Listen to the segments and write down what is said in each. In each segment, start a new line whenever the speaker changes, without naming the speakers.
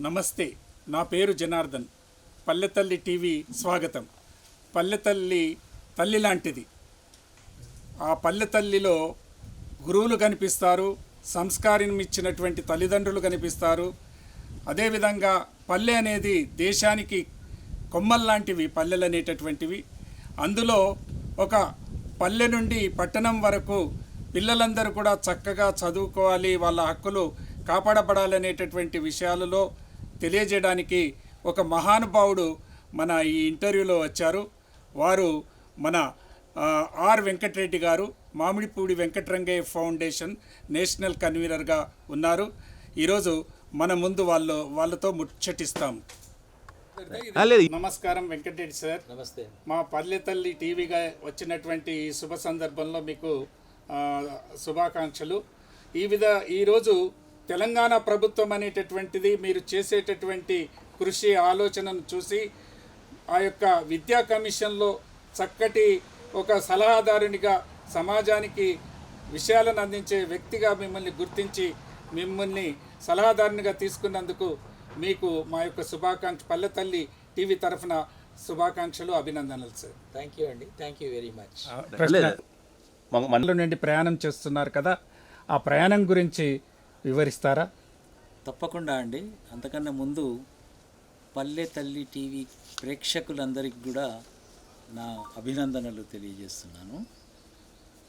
నమస్తే నా పేరు జనార్దన్. పల్లెతల్లి టీవీ స్వాగతం. పల్లెతల్లి తల్లి లాంటిది. ఆ పల్లెతల్లిలో గురువులు కనిపిస్తారు సంస్కారం ఇచ్చినటువంటి తల్లిదండ్రులు కనిపిస్తారు. అదేవిధంగా పల్లె అనేది దేశానికి కొమ్మల్లాంటివి పల్లెలు అనేటటువంటివి. అందులో ఒక పల్లె నుండి పట్టణం వరకు పిల్లలందరూ కూడా చక్కగా చదువుకోవాలి వాళ్ళ హక్కులు కాపాడబడాలనేటటువంటి విషయాలలో తెలియజేయడానికి ఒక మహానుభావుడు మన ఈ ఇంటర్వ్యూలో వచ్చారు. వారు మన ఆ, ఆర్ వెంకటరెడ్డి గారు మామిడిపూడి వెంకటరంగయ్య ఫౌండేషన్ నేషనల్ కన్వీనర్గా ఉన్నారు. ఈరోజు మన ముందు వాళ్ళు వాళ్ళతో ముచ్చటిస్తాం. నమస్కారం వెంకటరెడ్డి సార్.
నమస్తే.
మా పల్లె తల్లి టీవీగా వచ్చినటువంటి ఈ శుభ సందర్భంలో మీకు ఆ, శుభాకాంక్షలు. ఈ విధ ఈరోజు తెలంగాణ ప్రభుత్వం అనేటటువంటిది మీరు చేసేటటువంటి కృషి ఆలోచనను చూసి ఆ యొక్క విద్యా కమిషన్లో చక్కటి ఒక సలహాదారునిగా సమాజానికి విషయాలను అందించే వ్యక్తిగా మిమ్మల్ని గుర్తించి మిమ్మల్ని సలహాదారునిగా తీసుకున్నందుకు మీకు మా యొక్క శుభాకాంక్ష పల్లె తల్లి టీవీ తరఫున శుభాకాంక్షలు అభినందనలు సార్.
థ్యాంక్ యూ అండి. Thank you very much.
మనలో నుండి ప్రయాణం చేస్తున్నారు కదా ఆ ప్రయాణం గురించి వివరిస్తారా?
తప్పకుండా అండి. అంతకన్నా ముందు పల్లె తల్లి టీవీ ప్రేక్షకులందరికీ కూడా నా అభినందనలు తెలియజేస్తున్నాను.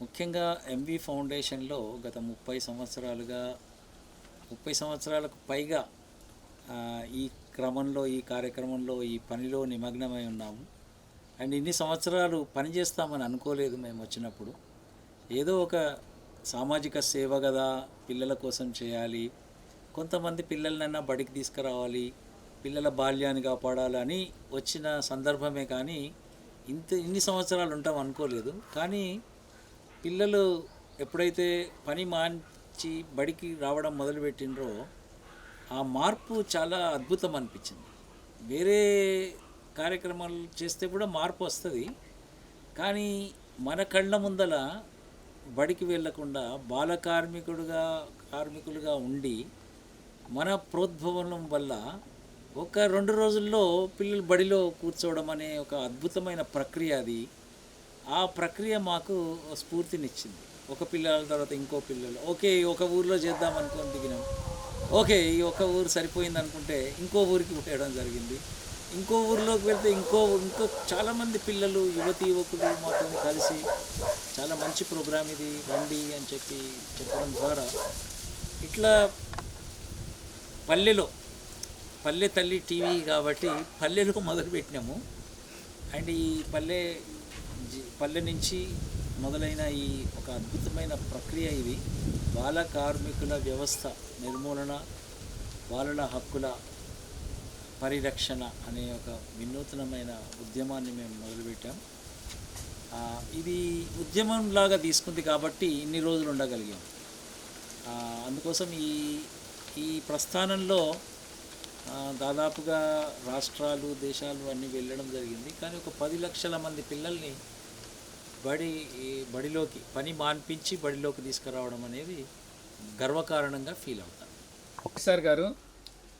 ముఖ్యంగా ఎంవి ఫౌండేషన్లో గత ముప్పై సంవత్సరాలుగా ముప్పై సంవత్సరాలకు పైగా ఈ క్రమంలో ఈ కార్యక్రమంలో ఈ పనిలో నిమగ్నమై ఉన్నాము. అండ్ ఇన్ని సంవత్సరాలు పనిచేస్తామని అనుకోలేదు మేము వచ్చినప్పుడు. ఏదో ఒక సామాజిక సేవ కదా పిల్లల కోసం చేయాలి. కొంతమంది పిల్లలనైనా బడికి తీసుకురావాలి. పిల్లల బాల్యాన్ని కాపాడాలని వచ్చిన సందర్భమే కానీ ఇంత ఇన్ని సంవత్సరాలు ఉంటాం అనుకోలేదు. కానీ పిల్లలు ఎప్పుడైతే పని మాంచి బడికి రావడం మొదలుపెట్టినరో ఆ మార్పు చాలా అద్భుతం అనిపించింది. వేరే కార్యక్రమాలు చేస్తే కూడా మార్పు వస్తుంది. కానీ మన కళ్ళ ముందల బడికి వెళ్ళకుండా బాల కార్మికుడుగా కార్మికులుగా ఉండి మన ప్రోద్భవనం వల్ల ఒక రెండు రోజుల్లో పిల్లలు బడిలో కూర్చోవడం అనే ఒక అద్భుతమైన ప్రక్రియ అది. ఆ ప్రక్రియ మాకు స్ఫూర్తినిచ్చింది. ఒక పిల్లల తర్వాత ఇంకో పిల్లలు. ఓకే ఒక ఊరిలో చేద్దాం అనుకొని దిగినాం. ఓకే ఈ ఒక ఊరు సరిపోయింది అనుకుంటే ఇంకో ఊరికి పోయడం జరిగింది. ఇంకో ఊరిలోకి వెళ్తే ఇంకో ఇంకో చాలామంది పిల్లలు యువతి యువకులు మాతో కలిసి చాలా మంచి ప్రోగ్రామ్ ఇది రండి అని చెప్పి చెప్పడం ద్వారా ఇట్లా పల్లెలో పల్లె తల్లి టీవీ కాబట్టి పల్లెలో మొదలుపెట్టినాము. అండ్ ఈ పల్లె పల్లె నుంచి మొదలైన ఈ ఒక అద్భుతమైన ప్రక్రియ ఇది. బాల కార్మికుల వ్యవస్థ నిర్మూలన బాలల హక్కుల పరిరక్షణ అనే ఒక వినూత్నమైన ఉద్యమాన్ని మేము మొదలుపెట్టాం. ఇది ఉద్యమంలాగా తీసుకుంది కాబట్టి ఇన్ని రోజులు ఉండగలిగాం. అందుకోసం ఈ ఈ ప్రస్థానంలో దాదాపుగా రాష్ట్రాలు దేశాలు అన్నీ వెళ్ళడం జరిగింది. కానీ ఒక పది లక్షల మంది పిల్లల్ని బడి బడిలోకి పని మాన్పించి బడిలోకి తీసుకురావడం అనేది గర్వకారణంగా ఫీల్ అవుతాను
సార్ గారు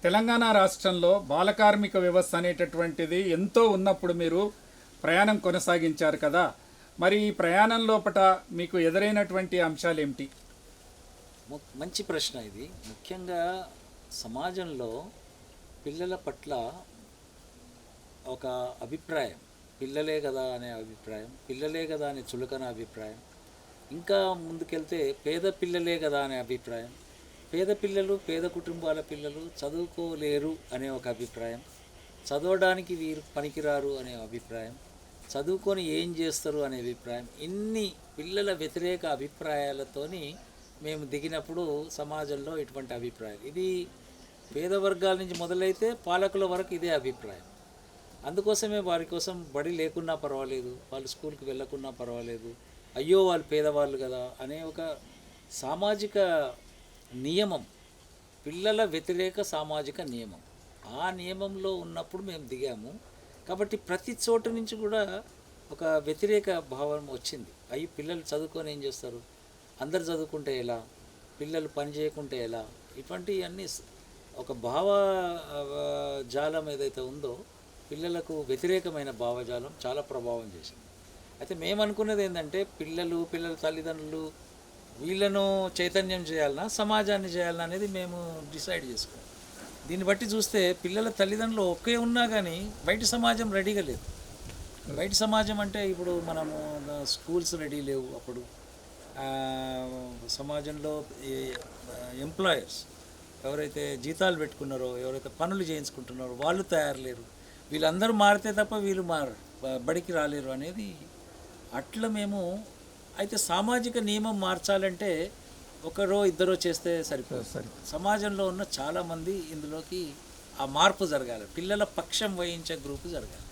తెలంగాణ రాష్ట్రంలో బాలకార్మిక వ్యవస్థ అనేటటువంటిది ఎంతో ఉన్నప్పుడు మీరు ప్రయాణం కొనసాగించారు కదా. మరి ఈ ప్రయాణం లోపల మీకు ఎదురైనటువంటి అంశాలు ఏమిటి?
ము- మంచి ప్రశ్న ఇది. ముఖ్యంగా సమాజంలో పిల్లల పట్ల ఒక అభిప్రాయం. పిల్లలే కదా అనే అభిప్రాయం పిల్లలే కదా అనే చులకన అభిప్రాయం ఇంకా ముందుకెళ్తే పేద పిల్లలే కదా అనే అభిప్రాయం పేద పిల్లలు పేద కుటుంబాల పిల్లలు చదువుకోలేరు అనే ఒక అభిప్రాయం. చదవడానికి వీరు పనికిరారు అనే అభిప్రాయం. చదువుకొని ఏం చేస్తారు అనే అభిప్రాయం. ఇన్ని పిల్లల వ్యతిరేక అభిప్రాయాలతోని మేము దిగినప్పుడు సమాజంలో ఇటువంటి అభిప్రాయం. ఇది పేద వర్గాల నుంచి మొదలైతే పాలకుల వరకు ఇదే అభిప్రాయం. అందుకోసమే వారి కోసం బడి లేకున్నా పర్వాలేదు వాళ్ళు స్కూల్కి వెళ్ళకున్నా పర్వాలేదు అయ్యో వాళ్ళు పేదవాళ్ళు కదా అనే ఒక సామాజిక నియమం. పిల్లల వ్యతిరేక సామాజిక నియమం. ఆ నియమంలో ఉన్నప్పుడు మేము దిగాము. కాబట్టి ప్రతి చోటు నుంచి కూడా ఒక వ్యతిరేక భావం వచ్చింది. అవి పిల్లలు చదువుకొని ఏం చేస్తారు? అందరు చదువుకుంటే ఎలా? పిల్లలు పని చేయకుంటే ఎలా? ఇటువంటివన్నీ ఒక భావ జాలం ఏదైతే ఉందో పిల్లలకు వ్యతిరేకమైన భావజాలం చాలా ప్రభావం చేసింది. అయితే మేము అనుకున్నది ఏంటంటే పిల్లలు పిల్లల తల్లిదండ్రులు వీళ్ళను చైతన్యం చేయాలన్నా సమాజాన్ని చేయాలన్నా అనేది మేము డిసైడ్ చేసుకున్నాం. దీన్ని బట్టి చూస్తే పిల్లల తల్లిదండ్రులు ఒకే ఉన్నా కానీ బయట సమాజం రెడీగా లేదు. బయట సమాజం అంటే ఇప్పుడు మనము స్కూల్స్ రెడీ లేవు అప్పుడు. సమాజంలో ఎంప్లాయర్స్ ఎవరైతే జీతాలు పెట్టుకున్నారో ఎవరైతే పనులు చేయించుకుంటున్నారో వాళ్ళు తయారు లేరు వీళ్ళందరూ మారితే తప్ప వీళ్ళు మారు బడికి రాలేరు అనేది అట్లా మేము అయితే సామాజిక నియమం మార్చాలంటే ఒకరో ఇద్దరో చేస్తే సరిపోదు. సమాజంలో ఉన్న చాలామంది ఇందులోకి ఆ మార్పు జరగాలి. పిల్లల పక్షం వహించే గ్రూపు జరగాలి.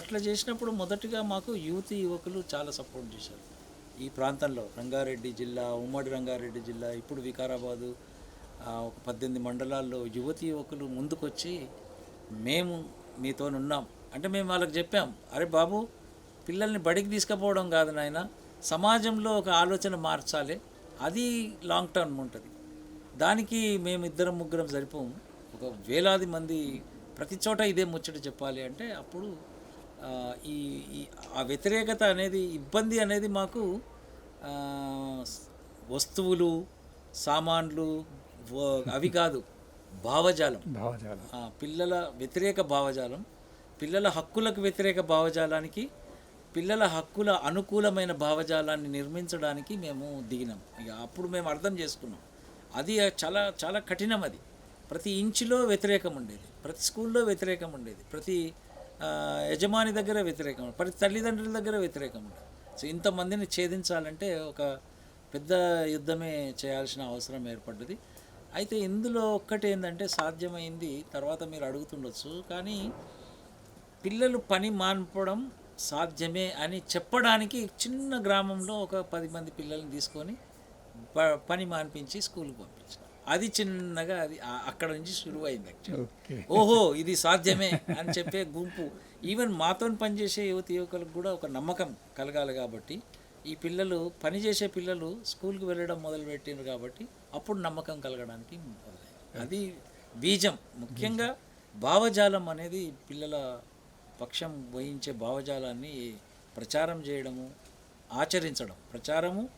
అట్లా చేసినప్పుడు మొదటిగా మాకు యువతి యువకులు చాలా సపోర్ట్ చేశారు. ఈ ప్రాంతంలో రంగారెడ్డి జిల్లా ఉమ్మడి రంగారెడ్డి జిల్లా ఇప్పుడు వికారాబాదు ఒక పద్దెనిమిది మండలాల్లో యువతి యువకులు ముందుకొచ్చి మేము మీతో ఉన్నాం అంటే మేము వాళ్ళకి చెప్పాం అరే బాబు పిల్లల్ని బడికి తీసుకుపోవడం కాదు నాయన సమాజంలో ఒక ఆలోచన మార్చాలి. అది లాంగ్ టర్మ్ ఉంటుంది. దానికి మేము ఇద్దరం ముగ్గురం సరిపోము ఒక వేలాది మంది ప్రతి చోట ఇదే ముచ్చట చెప్పాలి అంటే అప్పుడు ఈ ఆ వ్యతిరేకత అనేది ఇబ్బంది అనేది మాకు వస్తువులు సామాన్లు అవి కాదు భావజాలం.
భావజాలం.
పిల్లల వ్యతిరేక భావజాలం. పిల్లల హక్కులకు వ్యతిరేక భావజాలానికి పిల్లల హక్కుల అనుకూలమైన భావజాలాన్ని నిర్మించడానికి మేము దిగినాం. ఇక అప్పుడు మేము అర్థం చేసుకున్నాం. అది చాలా చాలా కఠినం అది. ప్రతి ఇంచులో వ్యతిరేకం ఉండేది. ప్రతి స్కూల్లో వ్యతిరేకం ఉండేది. ప్రతి యజమాని దగ్గర వ్యతిరేకం ప్రతి తల్లిదండ్రుల దగ్గర వ్యతిరేకం ఉండేది. సో ఇంతమందిని ఛేదించాలంటే ఒక పెద్ద యుద్ధమే చేయాల్సిన అవసరం ఏర్పడ్డది. అయితే ఇందులో ఒక్కటి ఏంటంటే సాధ్యమైంది తర్వాత మీరు అడుగుతుండొచ్చు. కానీ పిల్లలు పని మాన్పడం సాధ్యమే అని చెప్పడానికి చిన్న గ్రామంలో ఒక పది మంది పిల్లల్ని తీసుకొని ప- పని మాన్పించి స్కూల్కి పంపించిన అది చిన్నగా అది అక్కడ నుంచి షురువు అయింది యాక్చువల్లీ ఓహో ఇది సాధ్యమే అని చెప్పే గుంపు. ఈవెన్ మాతో పనిచేసే యువతి యువకులకు కూడా ఒక నమ్మకం కలగాలి కాబట్టి ఈ పిల్లలు పనిచేసే పిల్లలు స్కూల్కి వెళ్ళడం మొదలుపెట్టినారు కాబట్టి అప్పుడు నమ్మకం కలగడానికి అది బీజం. ముఖ్యంగా భావజాలం అనేది పిల్లల పక్షం వహించే భావజాలాన్ని ప్రచారం చేయడము ఆచరించడం. ప్రచారము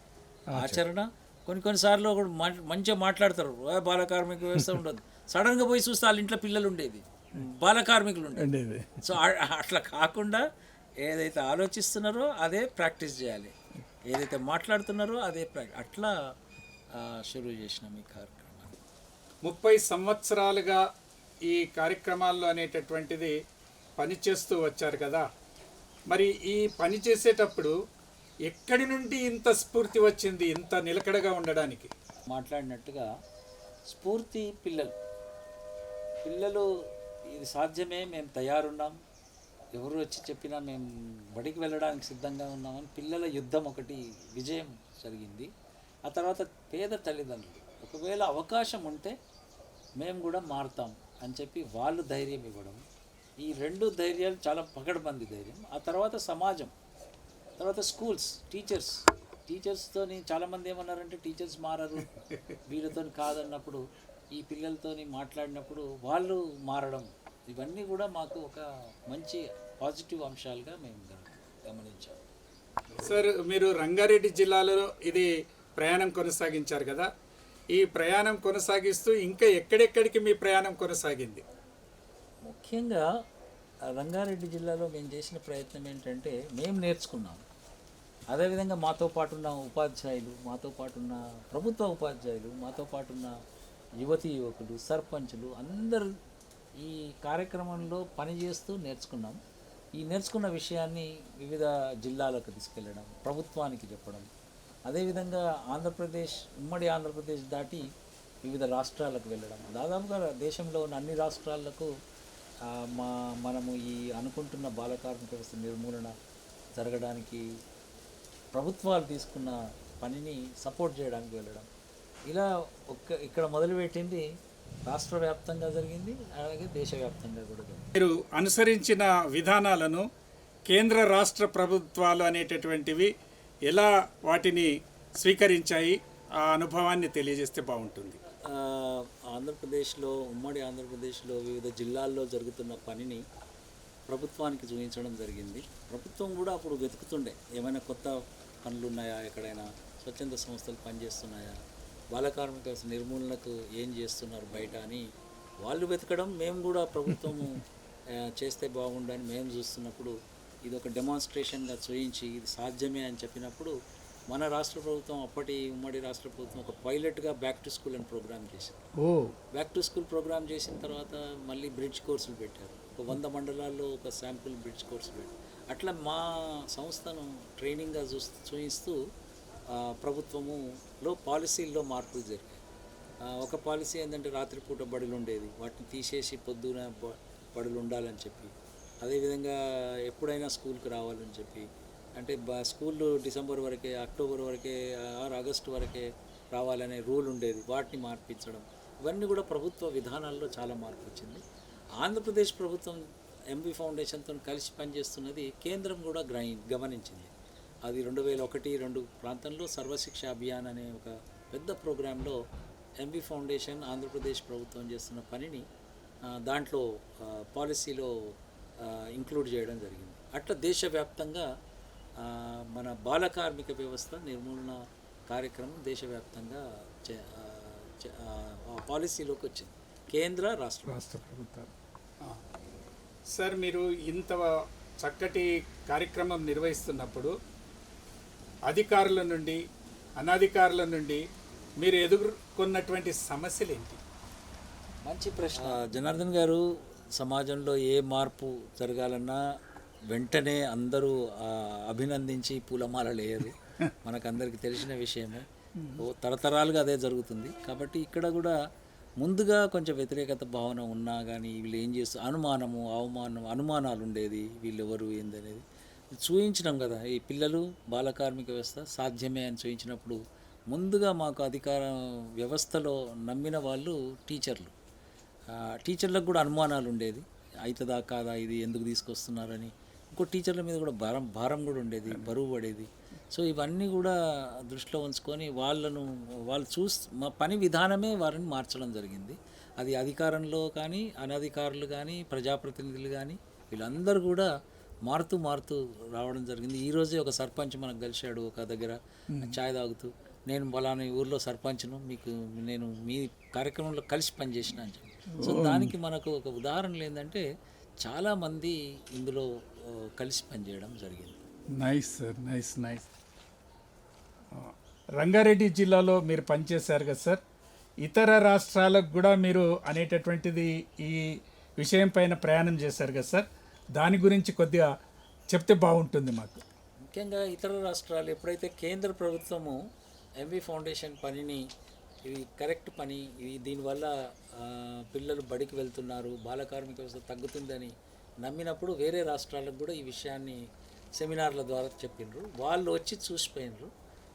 ఆచరణ. కొన్ని కొన్నిసార్లు ఒకడు మా- మంచిగా మాట్లాడతారు. "ఏ, బాల కార్మిక వ్యవస్థ ఉండదు. సడన్గా పోయి చూస్తే వాళ్ళ ఇంట్లో పిల్లలు ఉండేది. బాల కార్మికులు ఉండేది. సో అట్లా కాకుండా ఏదైతే ఆలోచిస్తున్నారో అదే ప్రాక్టీస్ చేయాలి. ఏదైతే మాట్లాడుతున్నారో అదే అట్లా షురూ చేసినాం ఈ కార్యక్రమాన్ని
ముప్పై సంవత్సరాలుగా ఈ కార్యక్రమాల్లో అనేటటువంటిది పనిచేస్తూ వచ్చారు కదా. మరి ఈ పని చేసేటప్పుడు ఎక్కడి నుండి ఇంత స్ఫూర్తి వచ్చింది ఇంత నిలకడగా ఉండడానికి?
మాట్లాడినట్టుగా స్ఫూర్తి పిల్లలు. పిల్లలు ఇది సాధ్యమే మేము తయారున్నాం. ఎవరు వచ్చి చెప్పినా మేము బడికి వెళ్ళడానికి సిద్ధంగా ఉన్నామని పిల్లల యుద్ధం ఒకటి విజయం జరిగింది. ఆ తర్వాత పేద తల్లిదండ్రులు ఒకవేళ అవకాశం ఉంటే మేము కూడా మారుతాం అని చెప్పి వాళ్ళు ధైర్యం ఇవ్వడం ఈ రెండు ధైర్యాలు చాలా పకడ్బందీ ధైర్యం. ఆ తర్వాత సమాజం తర్వాత స్కూల్స్ టీచర్స్. టీచర్స్తోని చాలామంది ఏమన్నారంటే టీచర్స్ మారరు వీళ్ళతో కాదన్నప్పుడు ఈ పిల్లలతోని మాట్లాడినప్పుడు వాళ్ళు మారడం. ఇవన్నీ కూడా మాకు ఒక మంచి పాజిటివ్ అంశాలుగా మేము గమ- గమనించాం.
సార్ మీరు రంగారెడ్డి జిల్లాలో ఇది ప్రయాణం కొనసాగించారు కదా. ఈ ప్రయాణం కొనసాగిస్తూ ఇంకా ఎక్కడెక్కడికి మీ ప్రయాణం కొనసాగింది?
ముఖ్యంగా రంగారెడ్డి జిల్లాలో మేము చేసిన ప్రయత్నం ఏంటంటే మేము నేర్చుకున్నాం. అదేవిధంగా మాతో పాటు ఉన్న ఉపాధ్యాయులు మాతో పాటు ఉన్న ప్రభుత్వ ఉపాధ్యాయులు మాతో పాటు ఉన్న యువతి యువకులు సర్పంచులు అందరూ ఈ కార్యక్రమంలో పనిచేస్తూ నేర్చుకున్నాం. ఈ నేర్చుకున్న విషయాన్ని వివిధ జిల్లాలకు తీసుకెళ్ళడం ప్రభుత్వానికి చెప్పడం అదేవిధంగా ఆంధ్రప్రదేశ్ ఉమ్మడి ఆంధ్రప్రదేశ్ దాటి వివిధ రాష్ట్రాలకు వెళ్ళడం. దాదాపుగా దేశంలో ఉన్న అన్ని రాష్ట్రాలకు మా మనము ఈ అనుకుంటున్న బాల కార్మిక వ్యవస్థ నిర్మూలన జరగడానికి ప్రభుత్వాలు తీసుకున్న పనిని సపోర్ట్ చేయడానికి వెళ్ళడం. ఇలా ఒక్క ఇక్కడ మొదలుపెట్టింది రాష్ట్ర వ్యాప్తంగా జరిగింది అలాగే దేశవ్యాప్తంగా కూడా
మీరు అనుసరించిన విధానాలను కేంద్ర రాష్ట్ర ప్రభుత్వాలు అనేటటువంటివి ఎలా వాటిని స్వీకరించాయి ఆ అనుభవాన్ని తెలియజేస్తే బాగుంటుంది.
ఆంధ్రప్రదేశ్లో ఉమ్మడి ఆంధ్రప్రదేశ్లో వివిధ జిల్లాల్లో జరుగుతున్న పనిని ప్రభుత్వానికి చూపించడం జరిగింది. ప్రభుత్వం కూడా అప్పుడు వెతుకుతుండే ఏమైనా కొత్త పనులు ఉన్నాయా ఎక్కడైనా స్వచ్ఛంద సంస్థలు పనిచేస్తున్నాయా బాల కార్మిక నిర్మూలనకు ఏం చేస్తున్నారు బయట అని వాళ్ళు వెతకడం మేము కూడా ప్రభుత్వము చేస్తే బాగుండని మేము చూస్తున్నప్పుడు ఇది ఒక డెమాన్స్ట్రేషన్గా చూయించి ఇది సాధ్యమే అని చెప్పినప్పుడు మన రాష్ట్ర ప్రభుత్వం అప్పటి ఉమ్మడి రాష్ట్ర ప్రభుత్వం ఒక పైలట్గా బ్యాక్ టు స్కూల్ అని ప్రోగ్రామ్ చేసింది.
ఓ.
బ్యాక్ టు స్కూల్ ప్రోగ్రామ్ చేసిన తర్వాత మళ్ళీ బ్రిడ్జ్ కోర్సులు పెట్టారు. ఒక వంద మండలాల్లో ఒక శాంపుల్ బ్రిడ్జ్ కోర్సు పెట్టారు. అట్లా మా సంస్థను ట్రైనింగ్గా చూ చూపిస్తూ ప్రభుత్వములో పాలసీల్లో మార్పులు జరిగాయి. ఒక పాలసీ ఏంటంటే రాత్రిపూట బడులు ఉండేది. వాటిని తీసేసి పొద్దున బడులు ఉండాలని చెప్పి. అదేవిధంగా ఎప్పుడైనా స్కూల్కి రావాలని చెప్పి అంటే బ స్కూళ్ళు డిసెంబర్ వరకే అక్టోబర్ వరకే ఆరు ఆగస్టు వరకే రావాలనే రూల్ ఉండేది. వాటిని మార్పించడం. ఇవన్నీ కూడా ప్రభుత్వ విధానాల్లో చాలా మార్పు వచ్చింది. ఆంధ్రప్రదేశ్ ప్రభుత్వం ఎంబీ ఫౌండేషన్తో కలిసి పనిచేస్తున్నది కేంద్రం కూడా గ్రహి గమనించింది. అది రెండు వేల ఒకటి రెండు ప్రాంతంలో సర్వశిక్ష అభియాన్ అనే ఒక పెద్ద ప్రోగ్రాంలో ఎంబీ ఫౌండేషన్ ఆంధ్రప్రదేశ్ ప్రభుత్వం చేస్తున్న పనిని దాంట్లో పాలసీలో ఇంక్లూడ్ చేయడం జరిగింది. అట్లా దేశవ్యాప్తంగా మన బాల కార్మిక వ్యవస్థ నిర్మూలన కార్యక్రమం దేశవ్యాప్తంగా పాలసీలోకి వచ్చింది. కేంద్ర రాష్ట్ర
రాష్ట్ర ప్రభుత్వాలు. సార్ మీరు ఇంత చక్కటి కార్యక్రమం నిర్వహిస్తున్నప్పుడు అధికారుల నుండి అనధికారుల నుండి మీరు ఎదుర్కొన్నటువంటి సమస్యలు ఏంటి?
మంచి ప్రశ్న. జనార్దన్ గారు సమాజంలో ఏ మార్పు జరగాలన్నా వెంటనే అందరూ అభినందించి పూలమాల లేయరు. మనకందరికి తెలిసిన విషయమే. తరతరాలుగా అదే జరుగుతుంది. కాబట్టి ఇక్కడ కూడా ముందుగా కొంచెం వ్యతిరేకత భావన ఉన్నా కానీ వీళ్ళు ఏం చేస్తూ అనుమానము అవమానం అనుమానాలు ఉండేది వీళ్ళు ఎవరు ఏందనేది చూయించినాం కదా. ఈ పిల్లలు బాల కార్మిక వ్యవస్థ సాధ్యమే అని చూయించినప్పుడు ముందుగా మాకు అధికార వ్యవస్థలో నమ్మిన వాళ్ళు టీచర్లు. టీచర్లకు కూడా అనుమానాలు ఉండేది అవుతుందా కాదా ఇది? ఎందుకు తీసుకొస్తున్నారని. ఇంకో టీచర్ల మీద కూడా భారం భారం కూడా ఉండేది బరువు పడేది. సో ఇవన్నీ కూడా దృష్టిలో ఉంచుకొని వాళ్ళను వాళ్ళు చూస్ మా పని విధానమే వారిని మార్చడం జరిగింది. అది అధికారంలో కానీ అనధికారులు కానీ ప్రజాప్రతినిధులు కానీ వీళ్ళందరూ కూడా మారుతూ మారుతూ రావడం జరిగింది. ఈ రోజే ఒక సర్పంచ్ మనకు కలిశాడు ఒక దగ్గర ఛాయ్ తాగుతూ. నేను బలాని ఊర్లో సర్పంచ్ను మీకు నేను మీ కార్యక్రమంలో కలిసి పనిచేసిన అని చెప్పి. సో దానికి మనకు ఒక ఉదాహరణలు ఏంటంటే చాలామంది ఇందులో కలిసి పనిచేయడం జరిగింది.
Nice sir nice nice. Rangareddy జిల్లాలో మీరు పనిచేశారు కదా సార్. ఇతర రాష్ట్రాలకు కూడా మీరు అనేటటువంటిది ఈ విషయం పైన ప్రయాణం చేశారు కదా సార్. దాని గురించి కొద్దిగా చెప్తే బాగుంటుంది మాకు.
ముఖ్యంగా ఇతర రాష్ట్రాలు ఎప్పుడైతే కేంద్ర ప్రభుత్వము ఎంవి ఫౌండేషన్ పనిని ఇది కరెక్ట్ పని ఇది దీనివల్ల పిల్లలు బడికి వెళ్తున్నారు బాల కార్మిక వ్యవస్థ తగ్గుతుందని నమ్మినప్పుడు వేరే రాష్ట్రాలకు కూడా ఈ విషయాన్ని సెమినార్ల ద్వారా చెప్పిండ్రు. వాళ్ళు వచ్చి చూసిపోయినరు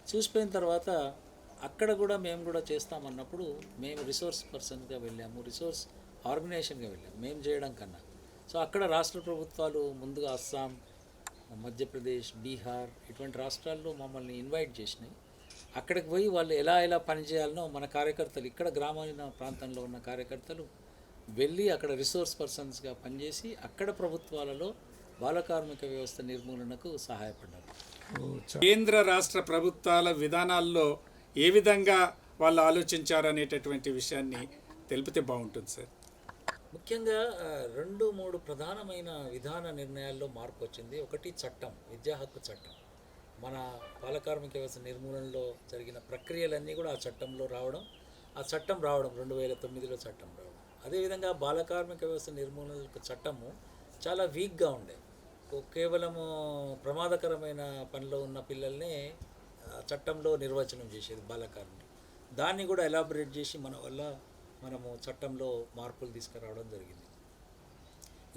చూసిపోయిన తర్వాత అక్కడ కూడా మేము కూడా చేస్తామన్నప్పుడు మేము రిసోర్స్ పర్సన్గా వెళ్ళాము రిసోర్స్ ఆర్గనైజేషన్గా వెళ్ళాము మేము చేయడం కన్నా. సో అక్కడ రాష్ట్ర ప్రభుత్వాలు ముందుగా అస్సాం మధ్యప్రదేశ్ బీహార్ ఇటువంటి రాష్ట్రాల్లో మమ్మల్ని ఇన్వైట్ చేసినాయి. అక్కడికి పోయి వాళ్ళు ఎలా ఎలా పనిచేయాలనో మన కార్యకర్తలు ఇక్కడ గ్రామీణ ప్రాంతంలో ఉన్న కార్యకర్తలు వెళ్ళి అక్కడ రిసోర్స్ పర్సన్స్గా పనిచేసి అక్కడ ప్రభుత్వాలలో బాల కార్మిక వ్యవస్థ నిర్మూలనకు సహాయపడ్డారు.
కేంద్ర రాష్ట్ర ప్రభుత్వాల విధానాల్లో ఏ విధంగా వాళ్ళు ఆలోచించారు అనేటటువంటి విషయాన్ని తెలిపితే బాగుంటుంది సార్.
ముఖ్యంగా రెండు మూడు ప్రధానమైన విధాన నిర్ణయాల్లో మార్పు వచ్చింది. ఒకటి చట్టం విద్యా హక్కు చట్టం. మన బాలకార్మిక వ్యవస్థ నిర్మూలనలో జరిగిన ప్రక్రియలన్నీ కూడా ఆ చట్టంలో రావడం ఆ చట్టం రావడం రెండు వేల తొమ్మిదిలో చట్టం రావడం. అదేవిధంగా బాలకార్మిక వ్యవస్థ నిర్మూలన చట్టము చాలా వీక్గా ఉండే. కేవలము ప్రమాదకరమైన పనిలో ఉన్న పిల్లల్ని చట్టంలో నిర్వచనం చేసేది బాలకార్మిక దాన్ని కూడా ఎలాబరేట్ చేసి మన వల్ల మనము చట్టంలో మార్పులు తీసుకురావడం జరిగింది.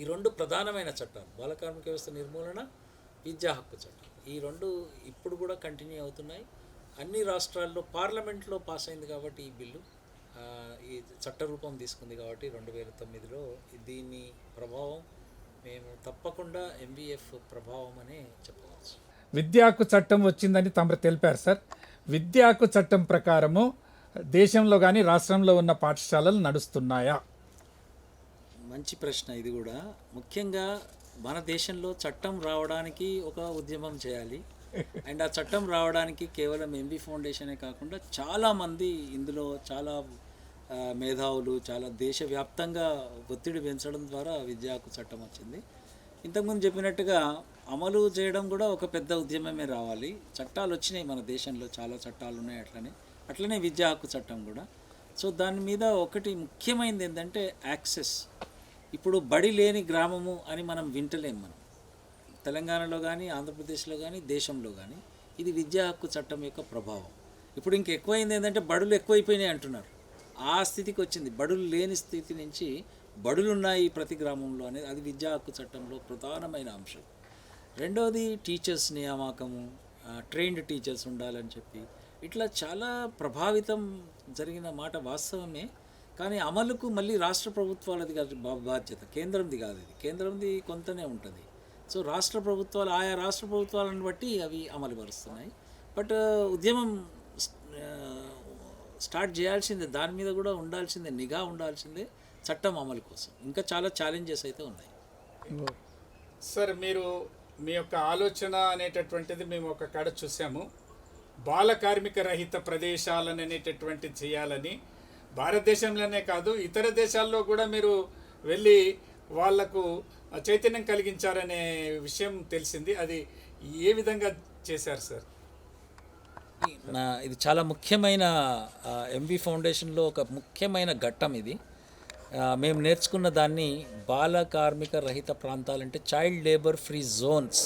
ఈ రెండు ప్రధానమైన చట్టాలు బాలకార్మిక వ్యవస్థ నిర్మూలన విద్యా హక్కు చట్టం. ఈ రెండు ఇప్పుడు కూడా కంటిన్యూ అవుతున్నాయి. అన్ని రాష్ట్రాల్లో పార్లమెంట్లో పాస్ అయింది కాబట్టి ఈ బిల్లు. ఈ చట్టరూపం తీసుకుంది కాబట్టి రెండు వేల తొమ్మిదిలో దీని ప్రభావం మేము తప్పకుండా ఎంబీఎఫ్ ప్రభావం అనే చెప్పవచ్చు
విద్యా హక్కు చట్టం వచ్చిందని తమరు తెలిపారు సార్. విద్యా హక్కు చట్టం ప్రకారము దేశంలో కానీ రాష్ట్రంలో ఉన్న పాఠశాలలు నడుస్తున్నాయా?
మంచి ప్రశ్న ఇది కూడా. ముఖ్యంగా మన దేశంలో చట్టం రావడానికి ఒక ఉద్యమం చేయాలి. అండ్ ఆ చట్టం రావడానికి కేవలం ఎంబీ ఫౌండేషనే కాకుండా చాలామంది ఇందులో చాలా మేధావులు చాలా దేశవ్యాప్తంగా ఒత్తిడి పెంచడం ద్వారా విద్యా హక్కు చట్టం వచ్చింది. ఇంతకుముందు చెప్పినట్టుగా అమలు చేయడం కూడా ఒక పెద్ద ఉద్యమమే రావాలి. చట్టాలు వచ్చినాయి మన దేశంలో చాలా చట్టాలు ఉన్నాయి అట్లనే. అట్లనే విద్యా హక్కు చట్టం కూడా. సో దాని మీద ఒకటి ముఖ్యమైనది ఏంటంటే యాక్సెస్. ఇప్పుడు బడి లేని గ్రామము అని మనం వింటలేం మనం. తెలంగాణలో కానీ ఆంధ్రప్రదేశ్లో కానీ దేశంలో కానీ ఇది విద్యా హక్కు చట్టం యొక్క ప్రభావం. ఇప్పుడు ఇంకెక్కువైంది ఏంటంటే బడులు ఎక్కువైపోయినాయి అంటున్నారు. ఆ స్థితికి వచ్చింది. బడులు లేని స్థితి నుంచి బడులు ఉన్నాయి ప్రతి గ్రామంలో అనేది అది విద్యా హక్కు చట్టంలో ప్రధానమైన అంశం. రెండవది టీచర్స్ నియామకము. ట్రైన్డ్ టీచర్స్ ఉండాలని చెప్పి. ఇట్లా చాలా ప్రభావితం జరిగిన మాట వాస్తవమే. కానీ అమలుకు మళ్ళీ రాష్ట్ర ప్రభుత్వాలది కాదు బా- బాధ్యత. కేంద్రంది కాదు ఇది. కేంద్రంది కొంతనే ఉంటుంది. సో రాష్ట్ర ప్రభుత్వాలు ఆయా రాష్ట్ర ప్రభుత్వాలను బట్టి అవి అమలు పరుస్తున్నాయి బట్ ఉద్యమం స్టార్ట్ చేయాల్సిందే దాని మీద కూడా ఉండాల్సిందే నిఘా ఉండాల్సిందే చట్టం అమలు కోసం. ఇంకా చాలా ఛాలెంజెస్ అయితే ఉన్నాయి.
సార్ మీరు మీ యొక్క ఆలోచన అనేటటువంటిది మేము ఒక కాడ చూసాము. బాల కార్మిక రహిత ప్రదేశాలను అనేటటువంటిది చేయాలని భారతదేశంలోనే కాదు ఇతర దేశాల్లో కూడా మీరు వెళ్ళి వాళ్ళకు చైతన్యం కలిగించారనే విషయం తెలిసింది. అది ఏ విధంగా చేశారు సార్?
నా ఇది చాలా ముఖ్యమైన ఎంబీ ఫౌండేషన్లో ఒక ముఖ్యమైన ఘట్టం ఇది. మేము నేర్చుకున్న దాన్ని బాల కార్మిక రహిత ప్రాంతాలంటే చైల్డ్ లేబర్ ఫ్రీ జోన్స్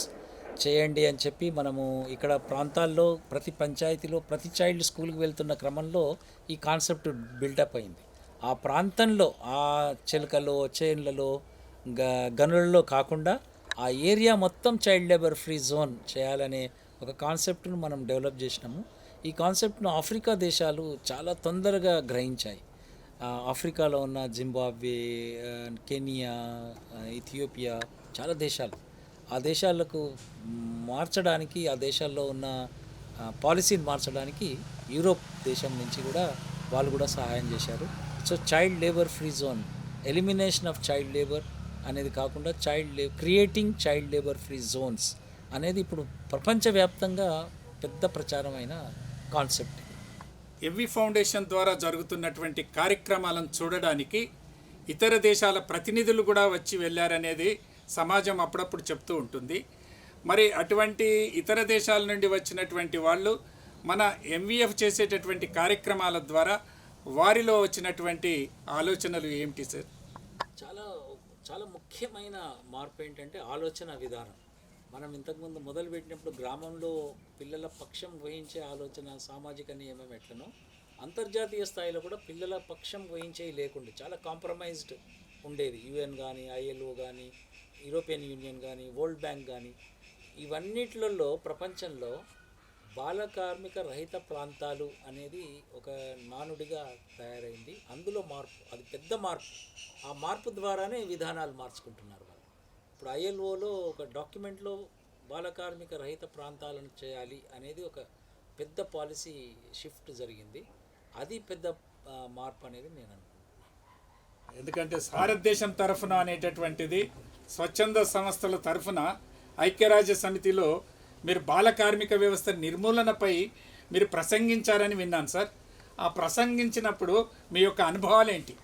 చేయండి అని చెప్పి మనము ఇక్కడ ప్రాంతాల్లో ప్రతి పంచాయతీలో ప్రతి చైల్డ్ స్కూల్కి వెళ్తున్న క్రమంలో ఈ కాన్సెప్ట్ బిల్డప్ అయింది. ఆ ప్రాంతంలో ఆ చిలకలో చేన్లలో గ గనులలో కాకుండా ఆ ఏరియా మొత్తం చైల్డ్ లేబర్ ఫ్రీ జోన్ చేయాలనే ఒక కాన్సెప్ట్ను మనం డెవలప్ చేసినాము. ఈ కాన్సెప్ట్ను ఆఫ్రికా దేశాలు చాలా తొందరగా గ్రహించాయి. ఆఫ్రికాలో ఉన్న జింబాబ్వే కెనియా ఇథియోపియా చాలా దేశాలు. ఆ దేశాలకు మార్చడానికి ఆ దేశాల్లో ఉన్న పాలసీని మార్చడానికి యూరోప్ దేశం నుంచి కూడా వాళ్ళు కూడా సహాయం చేశారు. So child labour free zone elimination of child labour అనేది కాకుండా చైల్డ్ లే creating child labour free zones అనేది ఇప్పుడు ప్రపంచవ్యాప్తంగా పెద్ద ప్రచారమైన కాన్సెప్ట్.
ఎవ్వి ఫౌండేషన్ ద్వారా జరుగుతున్నటువంటి కార్యక్రమాలను చూడడానికి ఇతర దేశాల ప్రతినిధులు కూడా వచ్చి వెళ్ళారనేది సమాజం అప్పుడప్పుడు చెప్తూ ఉంటుంది. మరి అటువంటి ఇతర దేశాల నుండి వచ్చినటువంటి వాళ్ళు మన ఎంవీఎఫ్ చేసేటటువంటి కార్యక్రమాల ద్వారా వారిలో వచ్చినటువంటి ఆలోచనలు ఏమిటి సార్?
చాలా చాలా ముఖ్యమైన మార్పు ఏంటంటే ఆలోచన విధానం. మనం ఇంతకుముందు మొదలు పెట్టినప్పుడు గ్రామంలో పిల్లల పక్షం వహించే ఆలోచన సామాజిక నియమం ఎట్లనో అంతర్జాతీయ స్థాయిలో కూడా పిల్లల పక్షం వహించే లేకుండే చాలా కాంప్రమైజ్డ్ ఉండేది. యుఎన్ కానీ ఐఎల్ఓ కానీ యూరోపియన్ యూనియన్ కానీ వరల్డ్ బ్యాంక్ కానీ ఇవన్నిట్లలో ప్రపంచంలో బాల కార్మిక రహిత ప్రాంతాలు అనేది ఒక నానుడిగా తయారైంది. అందులో మార్పు అది పెద్ద మార్పు. ఆ మార్పు ద్వారానే విధానాలు మార్చుకుంటున్నారు. ఇప్పుడు ఐఎల్ఓలో ఒక డాక్యుమెంట్లో బాల కార్మిక రహిత ప్రాంతాలను చేయాలి అనేది ఒక పెద్ద పాలసీ షిఫ్ట్ జరిగింది. అది పెద్ద మార్పు అనేది నేను అనుకుంటున్నాను.
ఎందుకంటే భారతదేశం తరఫున అనేటటువంటిది స్వచ్ఛంద సంస్థల తరఫున ఐక్యరాజ్య సమితిలో మీరు బాల కార్మిక వ్యవస్థ నిర్మూలనపై మీరు ప్రసంగించారని విన్నాను సార్. ఆ ప్రసంగించినప్పుడు మీ యొక్క అనుభవాలు ఏంటి?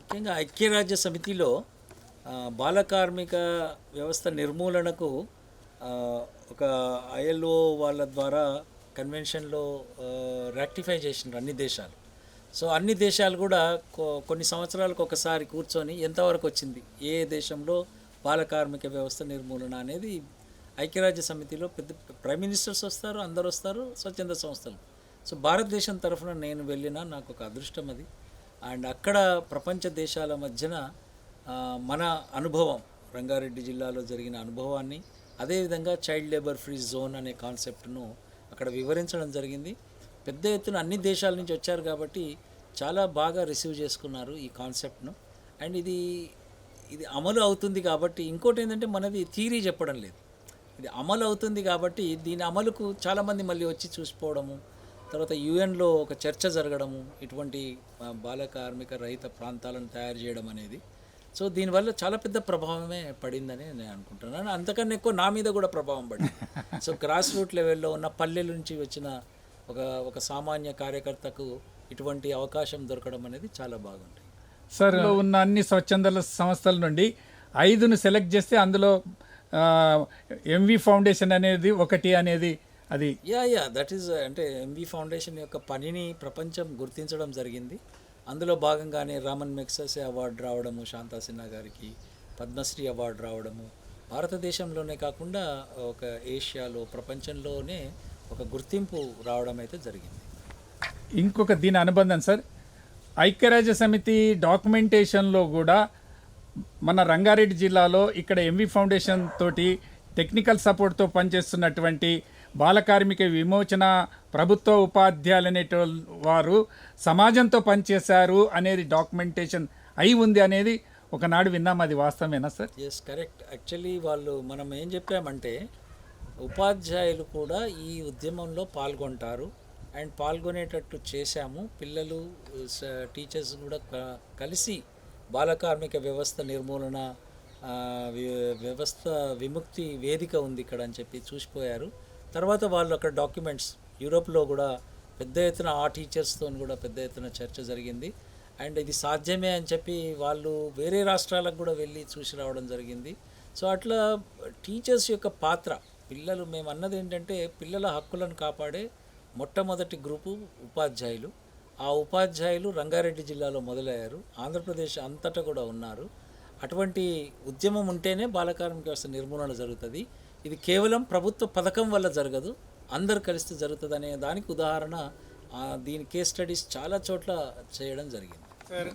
ముఖ్యంగా ఐక్యరాజ్య సమితిలో బాల కార్మిక వ్యవస్థ నిర్మూలనకు ఒక ఐఎల్ఓ వాళ్ళ ద్వారా కన్వెన్షన్లో రాక్టిఫై చేసినారు అన్ని దేశాలు. సో అన్ని దేశాలు కూడా కొన్ని సంవత్సరాలకు ఒకసారి కూర్చొని ఎంతవరకు వచ్చింది ఏ దేశంలో బాల కార్మిక వ్యవస్థ నిర్మూలన అనేది ఐక్యరాజ్య సమితిలో పెద్ద ప్రైమ్ మినిస్టర్స్ వస్తారు అందరు వస్తారు స్వచ్ఛంద సంస్థలు. సో భారతదేశం తరఫున నేను వెళ్ళిన నాకు ఒక అదృష్టం అది. అండ్ అక్కడ ప్రపంచ దేశాల మధ్యన మన అనుభవం రంగారెడ్డి జిల్లాలో జరిగిన అనుభవాన్ని అదేవిధంగా చైల్డ్ లేబర్ ఫ్రీ జోన్ అనే కాన్సెప్ట్ను అక్కడ వివరించడం జరిగింది. పెద్ద ఎత్తున అన్ని దేశాల నుంచి వచ్చారు కాబట్టి చాలా బాగా రిసీవ్ చేసుకున్నారు ఈ కాన్సెప్ట్ను అండ్ ఇది ఇది అమలు అవుతుంది కాబట్టి ఇంకోటి ఏంటంటే మనది థీరీ చెప్పడం లేదు. ఇది అమలు అవుతుంది కాబట్టి దీని అమలుకు చాలామంది మళ్ళీ వచ్చి చూసిపోవడము తర్వాత యుఎన్లో ఒక చర్చ జరగడము ఇటువంటి బాల కార్మిక రహిత ప్రాంతాలను తయారు చేయడం అనేది సో దీనివల్ల చాలా పెద్ద ప్రభావమే పడిందని నేను అనుకుంటున్నాను. అంతకన్నా ఎక్కువ నా మీద కూడా ప్రభావం పడింది. సో గ్రాస్ రూట్ లెవెల్లో ఉన్న పల్లెల నుంచి వచ్చిన ఒక ఒక సామాన్య కార్యకర్తకు ఇటువంటి అవకాశం దొరకడం అనేది చాలా బాగుంటుంది.
సార్ ఉన్న అన్ని స్వచ్ఛంద సంస్థల నుండి ఐదును సెలెక్ట్ చేస్తే అందులో ఎంవి ఫౌండేషన్ అనేది ఒకటి అనేది అది
యా యా దట్ ఈస్ అంటే ఎంబీ ఫౌండేషన్ యొక్క పనిని ప్రపంచం గుర్తించడం జరిగింది. అందులో భాగంగానే రామన్ మెక్ససే అవార్డు రావడము శాంతా సిన్హా గారికి పద్మశ్రీ అవార్డు రావడము. భారతదేశంలోనే కాకుండా ఒక ఏషియాలో ప్రపంచంలోనే ఒక గుర్తింపు రావడం అయితే జరిగింది.
ఇంకొక దీని అనుబంధం సార్ ఐక్యరాజ్య సమితి డాక్యుమెంటేషన్లో కూడా మన రంగారెడ్డి జిల్లాలో ఇక్కడ ఎంవి ఫౌండేషన్ తోటి టెక్నికల్ సపోర్ట్తో పనిచేస్తున్నటువంటి బాలకార్మిక విమోచన ప్రభుత్వ ఉపాధ్యాయులు అనేటి వారు సమాజంతో పనిచేశారు అనేది డాక్యుమెంటేషన్ అయి ఉంది అనేది ఒకనాడు విన్నాం. అది వాస్తవమేనా సార్?
ఎస్ కరెక్ట్ యాక్చువల్లీ వాళ్ళు మనం ఏం చెప్పామంటే ఉపాధ్యాయులు కూడా ఈ ఉద్యమంలో పాల్గొంటారు. అండ్ పాల్గొనేటట్టు చేశాము. పిల్లలు టీచర్స్ కూడా కలిసి బాలకార్మిక వ్యవస్థ నిర్మూలన వ్యవస్థ విముక్తి వేదిక ఉంది ఇక్కడ అని చెప్పి చూసిపోయారు. తర్వాత వాళ్ళు అక్కడ డాక్యుమెంట్స్ యూరోప్లో కూడా పెద్ద ఎత్తున ఆ టీచర్స్తో కూడా పెద్ద ఎత్తున చర్చ జరిగింది. అండ్ ఇది సాధ్యమే అని చెప్పి వాళ్ళు వేరే రాష్ట్రాలకు కూడా వెళ్ళి చూసి రావడం జరిగింది. సో అట్లా టీచర్స్ యొక్క పాత్ర పిల్లలు మేము అన్నది ఏంటంటే పిల్లల హక్కులను కాపాడే మొట్టమొదటి గ్రూపు ఉపాధ్యాయులు. ఆ ఉపాధ్యాయులు రంగారెడ్డి జిల్లాలో మొదలయ్యారు. ఆంధ్రప్రదేశ్ అంతటా కూడా ఉన్నారు. అటువంటి ఉద్యమం ఉంటేనే బాలకార్మిక వ్యవస్థ నిర్మూలన జరుగుతుంది. ఇది కేవలం ప్రభుత్వ పథకం వల్ల జరగదు. అందరు కలిస్తే జరుగుతుంది అనే దానికి ఉదాహరణ దీని కేస్ స్టడీస్ చాలా చోట్ల చేయడం జరిగింది.
సార్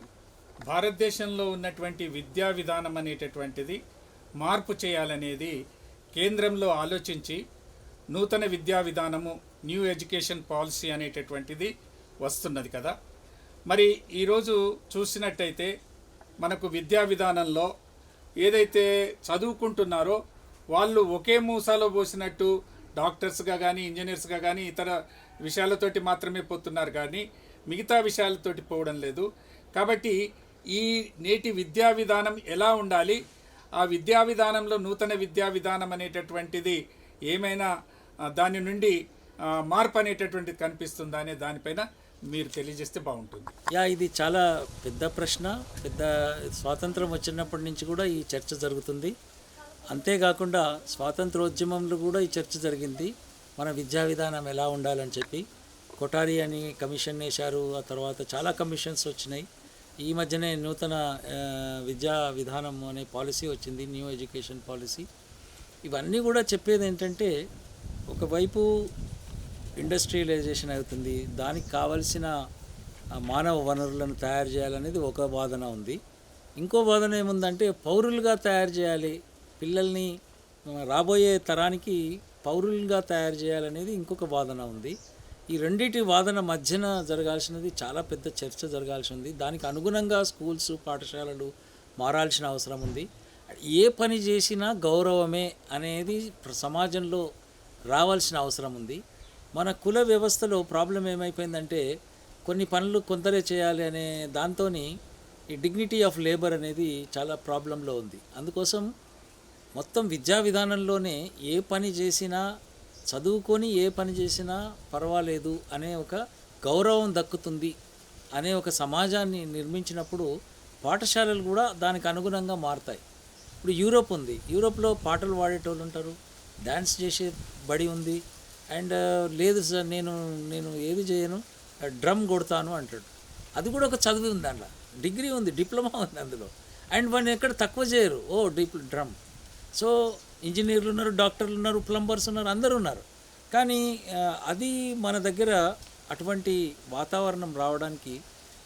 భారతదేశంలో ఉన్నటువంటి విద్యా విధానం అనేటటువంటిది మార్పు చేయాలనేది కేంద్రంలో ఆలోచించి నూతన విద్యా విధానము న్యూ ఎడ్యుకేషన్ పాలసీ అనేటటువంటిది వస్తున్నది కదా. మరి ఈరోజు చూసినట్టయితే మనకు విద్యా విధానంలో ఏదైతే చదువుకుంటున్నారో వాళ్ళు ఒకే మూసాలో పోసినట్టు డాక్టర్స్గా కానీ ఇంజనీర్స్గా కానీ ఇతర విషయాలతోటి మాత్రమే పోతున్నారు కానీ మిగతా విషయాలతోటి పోవడం లేదు. కాబట్టి ఈ నేటి విద్యా విధానం ఎలా ఉండాలి? ఆ విద్యా విధానంలో నూతన విద్యా విధానం అనేటటువంటిది ఏమైనా దాని నుండి మార్పు అనేటటువంటిది కనిపిస్తుందా అనే దానిపైన మీరు తెలియజేస్తే బాగుంటుంది.
యా ఇది చాలా పెద్ద ప్రశ్న పెద్ద స్వాతంత్రం వచ్చినప్పటి నుంచి కూడా ఈ చర్చ జరుగుతుంది. అంతేకాకుండా స్వాతంత్రోద్యమంలో కూడా ఈ చర్చ జరిగింది. మన విద్యా విధానం ఎలా ఉండాలని చెప్పి కొటారి అని కమిషన్ వేశారు. ఆ తర్వాత చాలా కమిషన్స్ వచ్చినాయి. ఈ మధ్యనే నూతన విద్యా విధానం అనే పాలసీ వచ్చింది న్యూ ఎడ్యుకేషన్ పాలసీ. ఇవన్నీ కూడా చెప్పేది ఏంటంటే ఒకవైపు ఇండస్ట్రియలైజేషన్ అవుతుంది. దానికి కావలసిన మానవ వనరులను తయారు చేయాలనేది ఒక వాదన ఉంది. ఇంకో వాదన ఏముందంటే పౌరులుగా తయారు చేయాలి. పిల్లల్ని రాబోయే తరానికి పౌరులుగా తయారు చేయాలనేది ఇంకొక వాదన ఉంది. ఈ రెండింటి వాదన మధ్యన జరగాల్సినది చాలా పెద్ద చర్చ జరగాల్సి ఉంది దానికి అనుగుణంగా స్కూల్స్ పాఠశాలలు మారాల్సిన అవసరం ఉంది. ఏ పని చేసినా గౌరవమే అనేది సమాజంలో రావాల్సిన అవసరం ఉంది. మన కుల వ్యవస్థలో ప్రాబ్లం ఏమైపోయిందంటే కొన్ని పనులు కొందరే చేయాలి అనే దాంతో ఈ డిగ్నిటీ ఆఫ్ లేబర్ అనేది చాలా ప్రాబ్లంలో ఉంది. అందుకోసం మొత్తం విద్యా విధానంలోనే ఏ పని చేసినా చదువుకొని ఏ పని చేసినా పర్వాలేదు అనే ఒక గౌరవం దక్కుతుంది అనే ఒక సమాజాన్ని నిర్మించినప్పుడు పాఠశాలలు కూడా దానికి అనుగుణంగా మారుతాయి. ఇప్పుడు యూరోప్ ఉంది. యూరోప్లో పాటలు పాడేటోళ్ళు ఉంటారు. డ్యాన్స్ చేసే బడి ఉంది. అండ్ లేదు సార్ నేను నేను ఏది చేయను. డ్రమ్ కొడతాను అంటాడు. అది కూడా ఒక చదువు ఉంది దాంట్లో. డిగ్రీ ఉంది డిప్లొమా ఉంది అందులో. అండ్ వాడిని ఎక్కడ తక్కువ చేయరు. ఓ డిప్ డ్రమ్. సో ఇంజనీర్లు ఉన్నారు డాక్టర్లు ఉన్నారు ప్లంబర్స్ ఉన్నారు అందరూ ఉన్నారు. కానీ అది మన దగ్గర అటువంటి వాతావరణం రావడానికి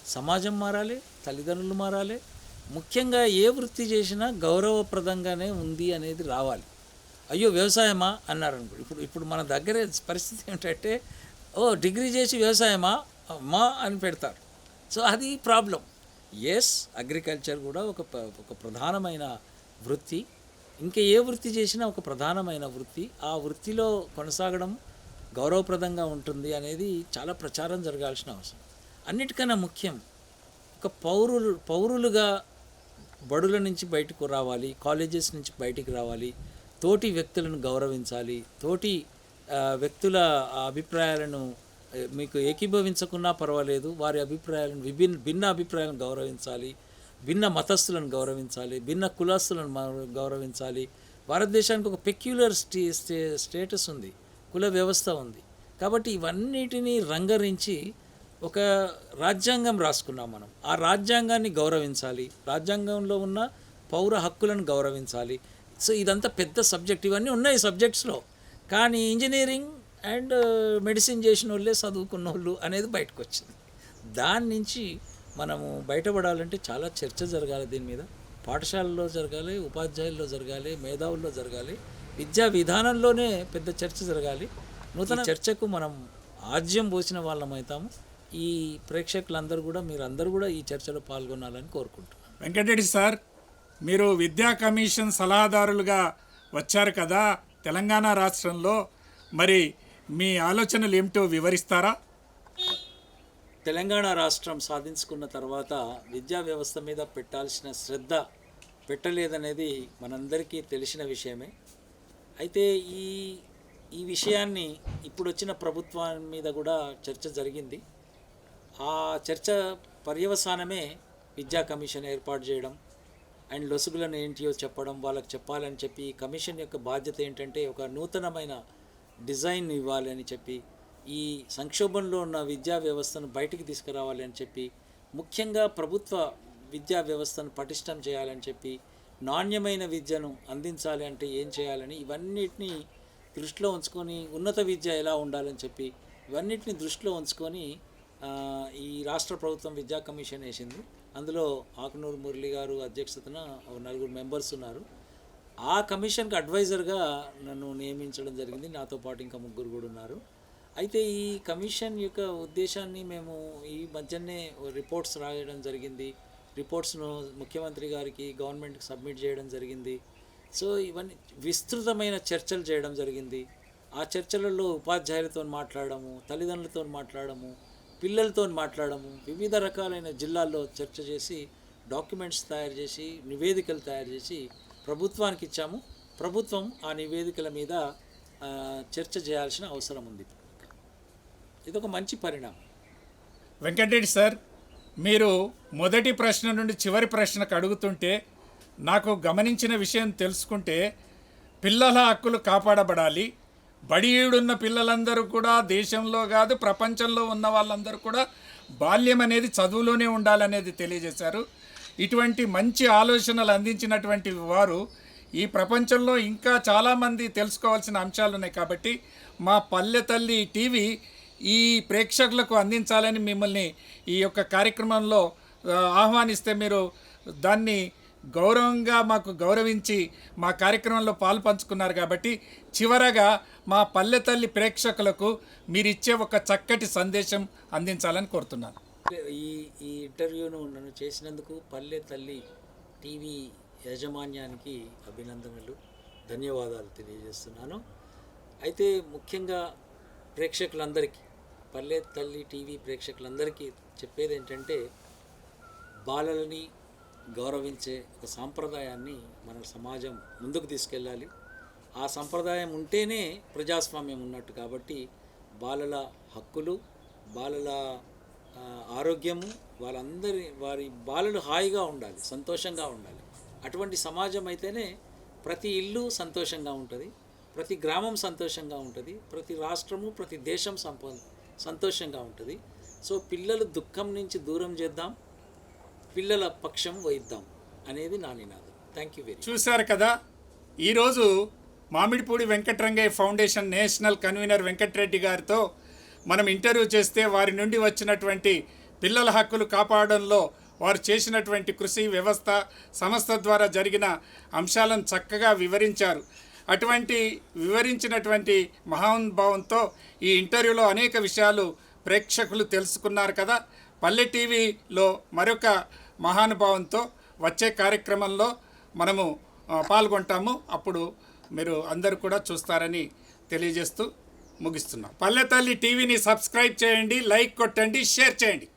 సమాజం మారాలి తల్లిదండ్రులు మారాలి. ముఖ్యంగా ఏ వృత్తి చేసినా గౌరవప్రదంగానే ఉంది అనేది రావాలి. అయ్యో వ్యవసాయమా? అన్నారు అనుకో. ఇప్పుడు ఇప్పుడు మన దగ్గర పరిస్థితి ఏంటంటే ఓ డిగ్రీ చేసి వ్యవసాయమా? మా అని పెడతారు. సో అది ప్రాబ్లం. ఎస్ అగ్రికల్చర్ కూడా ఒక ఒక ప్రధానమైన వృత్తి. ఇంకా ఏ వృత్తి చేసినా ఒక ప్రధానమైన వృత్తి. ఆ వృత్తిలో కొనసాగడం గౌరవప్రదంగా ఉంటుంది అనేది చాలా ప్రచారం జరగాల్సిన అవసరం. అన్నిటికన్నా ముఖ్యం ఒక పౌరులు పౌరులుగా బడుల నుంచి బయటకు రావాలి కాలేజెస్ నుంచి బయటికి రావాలి తోటి వ్యక్తులను గౌరవించాలి తోటి వ్యక్తుల అభిప్రాయాలను మీకు ఏకీభవించకున్నా పర్వాలేదు వారి అభిప్రాయాలను విభిన్న భిన్న అభిప్రాయాలను గౌరవించాలి భిన్న మతస్థులను గౌరవించాలి భిన్న కులస్తులను గౌరవించాలి. భారతదేశానికి ఒక పెక్యులర్ స్టే స్టే స్టేటస్ ఉంది కుల వ్యవస్థ ఉంది. కాబట్టి ఇవన్నిటినీ రంగరించి ఒక రాజ్యాంగం రాసుకున్నాం మనం. ఆ రాజ్యాంగాన్ని గౌరవించాలి రాజ్యాంగంలో ఉన్న పౌర హక్కులను గౌరవించాలి. సో ఇదంతా పెద్ద సబ్జెక్ట్. ఇవన్నీ ఉన్నాయి సబ్జెక్ట్స్లో కానీ ఇంజనీరింగ్ అండ్ uh, మెడిసిన్ చేసిన వాళ్ళే చదువుకున్న వాళ్ళు అనేది బయటకు వచ్చింది దాని నుంచి మనము బయటపడాలంటే చాలా చర్చ జరగాలి దీని మీద. పాఠశాలలో జరగాలి ఉపాధ్యాయుల్లో జరగాలి మేధావుల్లో జరగాలి. విద్యా విధానంలోనే పెద్ద చర్చ జరగాలి. నూతన చర్చకు మనం ఆజ్యం పోసిన వాళ్ళం అవుతాము. ఈ ప్రేక్షకులందరూ కూడా మీరందరూ కూడా ఈ చర్చలో పాల్గొనాలని కోరుకుంటున్నాను.
వెంకటరెడ్డి సార్ మీరు విద్యా కమిషన్ సలహాదారులుగా వచ్చారు కదా తెలంగాణ రాష్ట్రంలో. మరి మీ ఆలోచనలు ఏమిటో వివరిస్తారా?
తెలంగాణ రాష్ట్రం సాధించుకున్న తర్వాత విద్యా వ్యవస్థ మీద పెట్టాల్సిన శ్రద్ధ పెట్టలేదనేది మనందరికీ తెలిసిన విషయమే. అయితే ఈ ఈ విషయాన్ని ఇప్పుడు వచ్చిన ప్రభుత్వం మీద కూడా చర్చ జరిగింది. ఆ చర్చ పర్యవసానమే విద్యా కమిషన్ ఏర్పాటు చేయడం అండ్ లొసుగులను ఏంటియో చెప్పడం వాళ్ళకి చెప్పాలని చెప్పి ఈ కమిషన్ యొక్క బాధ్యత ఏంటంటే ఒక నూతనమైన డిజైన్ ఇవ్వాలని చెప్పి ఈ సంక్షోభంలో ఉన్న విద్యా వ్యవస్థను బయటికి తీసుకురావాలి అని చెప్పి ముఖ్యంగా ప్రభుత్వ విద్యా వ్యవస్థను పటిష్టం చేయాలని చెప్పి నాణ్యమైన విద్యను అందించాలి అంటే ఏం చేయాలని ఇవన్నిటిని దృష్టిలో ఉంచుకొని ఉన్నత విద్య ఎలా ఉండాలని చెప్పి ఇవన్నిటిని దృష్టిలో ఉంచుకొని ఈ రాష్ట్ర ప్రభుత్వం విద్యా కమిషన్ వేసింది. అందులో ఆకునూరు మురళి గారు అధ్యక్షతన ఒక నలుగురు మెంబర్స్ ఉన్నారు. ఆ కమిషన్కి అడ్వైజర్గా నన్ను నియమించడం జరిగింది. నాతో పాటు ఇంకా ముగ్గురు కూడా ఉన్నారు. అయితే ఈ కమిషన్ యొక్క ఉద్దేశాన్ని మేము ఈ మధ్యనే రిపోర్ట్స్ రాయడం జరిగింది. రిపోర్ట్స్ను ముఖ్యమంత్రి గారికి గవర్నమెంట్కి సబ్మిట్ చేయడం జరిగింది. సో ఇవన్నీ విస్తృతమైన చర్చలు చేయడం జరిగింది. ఆ చర్చలలో ఉపాధ్యాయులతో మాట్లాడము తల్లిదండ్రులతో మాట్లాడము పిల్లలతో మాట్లాడము వివిధ రకాలైన జిల్లాల్లో చర్చ చేసి డాక్యుమెంట్స్ తయారు చేసి నివేదికలు తయారు చేసి ప్రభుత్వానికి ఇచ్చాము. ప్రభుత్వం ఆ నివేదికల మీద చర్చ చేయాల్సిన అవసరం ఉంది. ఇదొక మంచి పరిణామం.
వెంకటరెడ్డి సార్ మీరు మొదటి ప్రశ్న నుండి చివరి ప్రశ్నకు అడుగుతుంటే నాకు గమనించిన విషయం తెలుసుకుంటే పిల్లల హక్కులు కాపాడబడాలి. బడియుడున్న పిల్లలందరూ కూడా దేశంలో కాదు ప్రపంచంలో ఉన్న వాళ్ళందరూ కూడా బాల్యం అనేది చదువులోనే ఉండాలనేది తెలియజేశారు. ఇటువంటి మంచి ఆలోచనలు అందించినటువంటి వారు ఈ ప్రపంచంలో ఇంకా చాలామంది తెలుసుకోవాల్సిన అంశాలు ఉన్నాయి కాబట్టి మా పల్లె తల్లి టీవీ ఈ ప్రేక్షకులకు అందించాలని మిమ్మల్ని ఈ యొక్క కార్యక్రమంలో ఆహ్వానిస్తే మీరు దాన్ని గౌరవంగా మాకు గౌరవించి మా కార్యక్రమంలో పాలు పంచుకున్నారు కాబట్టి చివరగా మా పల్లె తల్లి ప్రేక్షకులకు మీరు ఇచ్చే ఒక చక్కటి సందేశం అందించాలని కోరుతున్నాను.
ఈ ఈ ఇంటర్వ్యూను నన్ను చేసినందుకు పల్లె తల్లి టీవీ యాజమాన్యానికి అభినందనలు ధన్యవాదాలు తెలియజేస్తున్నాను. అయితే ముఖ్యంగా ప్రేక్షకులందరికీ పల్లె తల్లి టీవీ ప్రేక్షకులందరికీ చెప్పేది ఏంటంటే బాలలని గౌరవించే ఒక సాంప్రదాయాన్ని మన సమాజం ముందుకు తీసుకెళ్ళాలి. ఆ సంప్రదాయం ఉంటేనే ప్రజాస్వామ్యం ఉన్నట్టు కాబట్టి బాలల హక్కులు బాలల ఆరోగ్యము వాళ్ళందరి వారి బాలలు హాయిగా ఉండాలి సంతోషంగా ఉండాలి. అటువంటి సమాజం అయితేనే ప్రతి ఇల్లు సంతోషంగా ఉంటుంది ప్రతి గ్రామం సంతోషంగా ఉంటుంది ప్రతి రాష్ట్రము ప్రతి దేశం సంపో సంతోషంగా ఉంటుంది. సో పిల్లలు దుఃఖం నుంచి దూరం చేద్దాం పిల్లల పక్షం వహిద్దాం అనేది నా నినాదం. థ్యాంక్ యూ వెరీ
చూశారు కదా ఈరోజు Mamidipudi Venkatarangaiya Foundation national convener Venkatareddy గారితో మనం ఇంటర్వ్యూ చేస్తే వారి నుండి వచ్చినటువంటి పిల్లల హక్కులు కాపాడడంలో వారు చేసినటువంటి కృషి వ్యవస్థ సంస్థ ద్వారా జరిగిన అంశాలను చక్కగా వివరించారు. అటువంటి వివరించినటువంటి మహానుభావంతో ఈ ఇంటర్వ్యూలో అనేక విషయాలు ప్రేక్షకులు తెలుసుకున్నారు కదా. పల్లె టీవీలో మరొక మహానుభావంతో వచ్చే కార్యక్రమంలో మనము పాల్గొంటాము. అప్పుడు మీరు అందరు కూడా చూస్తారని తెలియజేస్తూ ముగిస్తున్నాం. పల్లె తల్లి టీవీని సబ్స్క్రైబ్ చేయండి లైక్ కొట్టండి షేర్ చేయండి.